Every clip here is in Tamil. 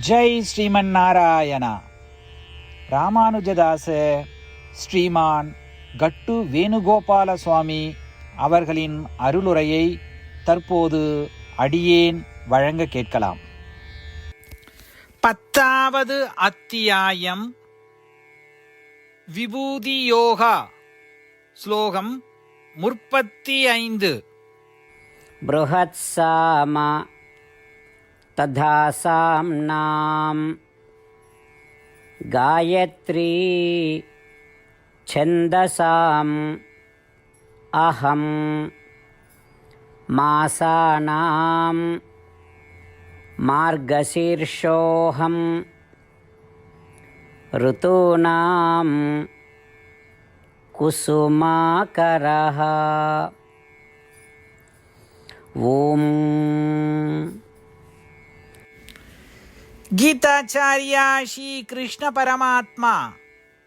ஜெய் ஸ்ரீமன் நாராயணா ராமானுஜதாச ஸ்ரீமான் கட்டு வேணுகோபால சுவாமி அவர்களின் அருளுரையை தற்போது அடியேன் வழங்க கேட்கலாம் பத்தாவது அத்தியாயம் விபூதி யோகா ஸ்லோகம் முப்பத்தி ஐந்து बृहत्साम तथा साम्नां गायत्री छन्दसाम् अहं मासानां मार्गशीर्षोऽहं ऋतूनां कुसुमाकरः ஓம் கீதாச்சாரியா ஸ்ரீ கிருஷ்ண பரமாத்மா.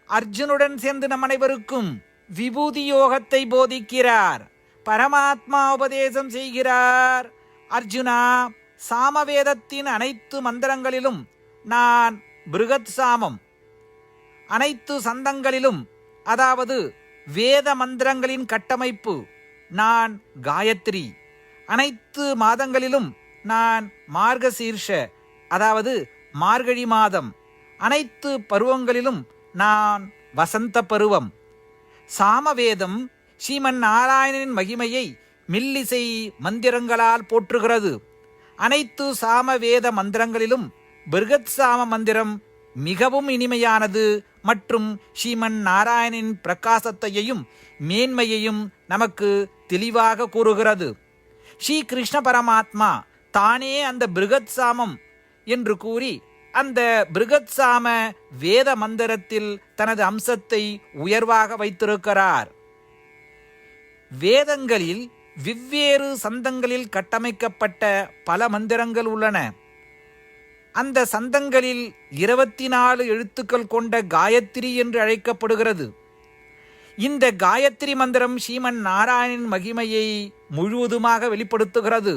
அர்ஜுனுடன் சேர்ந்து நம் அனைவருக்கும் விபூதி யோகத்தை போதிக்கிறார். பரமாத்மா உபதேசம் செய்கிறார். அர்ஜுனா சாமவேதத்தின் அனைத்து மந்திரங்களிலும் நான் பிருகத் சாமம். அனைத்து சந்தங்களிலும் அதாவது வேத மந்திரங்களின் கட்டமைப்பு நான் காயத்ரி. அனைத்து மாதங்களிலும் நான் மார்கசீர்ஷ அதாவது மார்கழி மாதம். அனைத்து பருவங்களிலும் நான் வசந்த பருவம். சாமவேதம் ஸ்ரீமன் நாராயணனின் மகிமையை மில்லிசை மந்திரங்களால் போற்றுகிறது. அனைத்து சாமவேத மந்திரங்களிலும் பிருகத் சாம மந்திரம் மிகவும் இனிமையானது மற்றும் ஸ்ரீமன் நாராயணின் பிரகாசத்தையும் மேன்மையையும் நமக்கு தெளிவாக கூறுகிறது. ஸ்ரீ கிருஷ்ண பரமாத்மா தானே அந்த பிருகத் சாமம் என்று கூறி அந்த பிருகத்சாம வேத மந்திரத்தில் தனது அம்சத்தை உயர்வாக வைத்திருக்கிறார். வேதங்களில் வெவ்வேறு சந்தங்களில் கட்டமைக்கப்பட்ட பல மந்திரங்கள் உள்ளன. அந்த சந்தங்களில் இருபத்தி நாலு எழுத்துக்கள் கொண்ட காயத்ரி என்று அழைக்கப்படுகிறது. இந்த காயத்ரி மந்திரம் ஸ்ரீமன் நாராயணன் மகிமையை முழுவதுமாக வெளிப்படுத்துகிறது.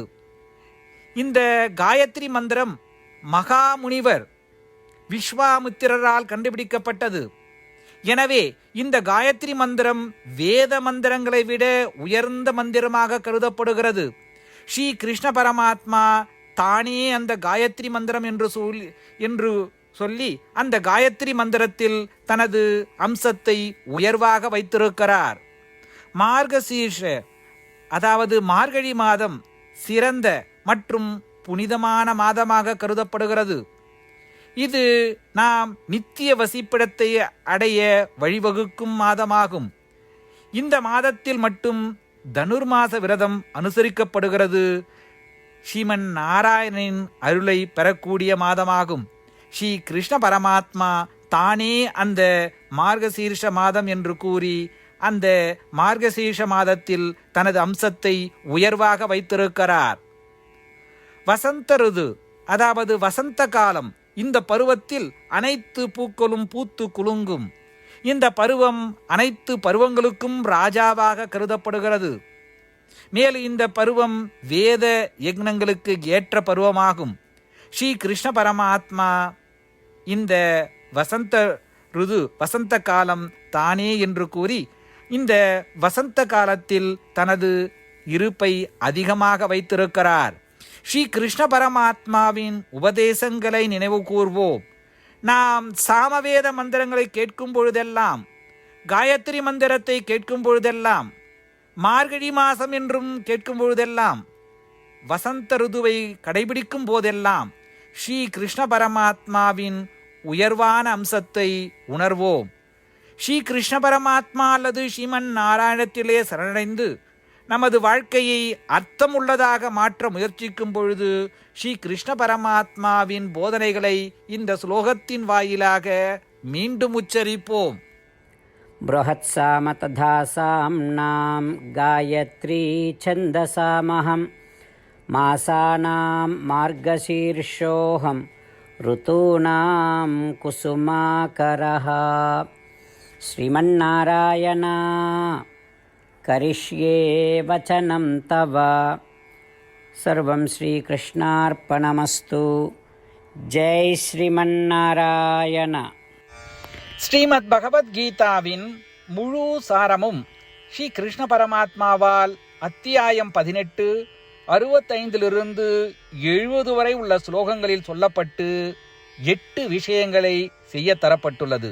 இந்த காயத்ரி மந்திரம் மகாமுனிவர் விஸ்வாமித்திரரால் கண்டுபிடிக்கப்பட்டது. எனவே இந்த காயத்ரி மந்திரம் வேத மந்திரங்களை விட உயர்ந்த மந்திரமாக கருதப்படுகிறது. ஸ்ரீ கிருஷ்ண பரமாத்மா தானே அந்த காயத்ரி மந்திரம் என்று சொல்லி என்று சொல்லி அந்த காயத்ரி மந்திரத்தில் தனது அம்சத்தை உயர்வாக வைத்திருக்கிறார். மார்கசீஷ அதாவது மார்கழி மாதம் சிறந்த மற்றும் புனிதமான மாதமாக கருதப்படுகிறது. இது நாம் நித்திய வசிப்பிடத்தை அடைய வழிவகுக்கும் மாதமாகும். இந்த மாதத்தில் மட்டும் தனுர்மாச விரதம் அனுசரிக்கப்படுகிறது. ஸ்ரீமன் நாராயணனின் அருளை பெறக்கூடிய மாதமாகும். ஸ்ரீ கிருஷ்ண பரமாத்மா தானே அந்த மார்கசீர்ஷ மாதம் என்று கூறி அந்த மார்கசீர்ஷ மாதத்தில் தனது அம்சத்தை உயர்வாக வைத்திருக்கிறார். வசந்த ருது அதாவது வசந்த காலம் இந்த பருவத்தில் அனைத்து பூக்களும் பூத்து குலுங்கும். இந்த பருவம் அனைத்து பருவங்களுக்கும் ராஜாவாக கருதப்படுகிறது. மேலும் இந்த பருவம் வேத யக்னங்களுக்கு ஏற்ற பருவமாகும். ஸ்ரீ கிருஷ்ண பரமாத்மா இந்த வசந்த ருது வசந்த காலம் தானே என்று கூறி இந்த வசந்த காலத்தில் தனது இருப்பை அதிகமாக வைத்திருக்கிறார். ஸ்ரீ கிருஷ்ண பரமாத்மாவின் உபதேசங்களை நினைவு கூர்வோம். நாம் சாமவேத மந்திரங்களை கேட்கும் பொழுதெல்லாம் காயத்ரி மந்திரத்தை கேட்கும் பொழுதெல்லாம் மார்கழி மாசம் என்றும் கேட்கும் பொழுதெல்லாம் வசந்த ருதுவை கடைபிடிக்கும் போதெல்லாம் ஸ்ரீ கிருஷ்ண பரமாத்மாவின் உயர்வான அம்சத்தை உணர்வோம். ஸ்ரீ கிருஷ்ண பரமாத்மா அல்லது ஸ்ரீமன் நாராயணத்திலே சரணடைந்து நமது வாழ்க்கையை அர்த்தமுள்ளதாக மாற்ற முயற்சிக்கும் பொழுது ஸ்ரீ கிருஷ்ண பரமாத்மாவின் போதனைகளை இந்த ஸ்லோகத்தின் வாயிலாக மீண்டும் உச்சரிப்போம் बृहत्साम तथा साम्नां गायत्री छन्दसामहं मासानां मार्गशीर्षोऽहं ऋतूनां कुसुमाकरः श्रीमन्नारायण करिष्ये वचनं तव सर्वं श्रीकृष्णार्पणमस्तु ஜெய் ஸ்ரீமன்னாராயண ஸ்ரீமத் பகவத்கீதாவின் முழு சாரமும் ஸ்ரீ கிருஷ்ண பரமாத்மாவால் அத்தியாயம் பதினெட்டு அறுபத்தைந்திலிருந்து எழுபது வரை உள்ள ஸ்லோகங்களில் சொல்லப்பட்டு எட்டு விஷயங்களை செய்ய தரப்பட்டுள்ளது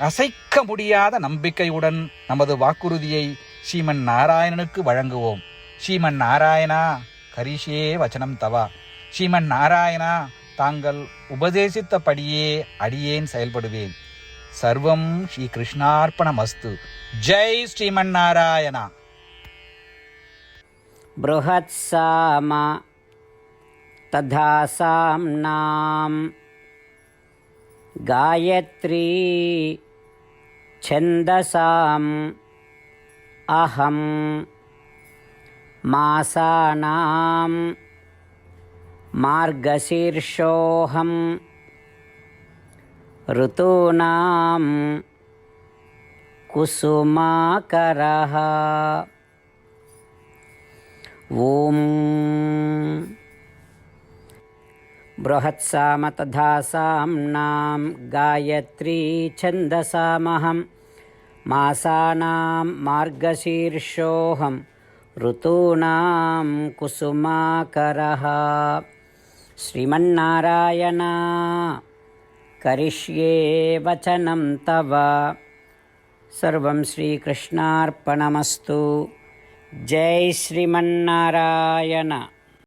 அசைக்க முடியாத நம்பிக்கையுடன் நமது வாக்குறுதியை ஸ்ரீமன் நாராயணனுக்கு வழங்குவோம் ஸ்ரீமன் நாராயணா கரிஷே வச்சனம் தவா ஸ்ரீமன் நாராயணா தாங்கள் உபதேசித்தபடியே அடியேன் செயல்படுவேன் சர்வம் ஸ்ரீ கிருஷ்ணார்ப்பணமஸ்து ஜெய் ஸ்ரீமன் நாராயணா बृहत्साम तथा साम्नां गायत्री ఛందసాం అహం మాసానాం మార్గశీర్షోహం ఋతూనాం కుసుమాకర ఓం बृहत्साम तथा साम्नां गायत्री छन्दसामहं मासानां मार्गशीर्षोऽहं ऋतूनां कुसुमाकरः श्रीमन्नारायण करिष्ये वचनं तव सर्वं श्रीकृष्णार्पणमस्तु जय श्रीमन्नारायण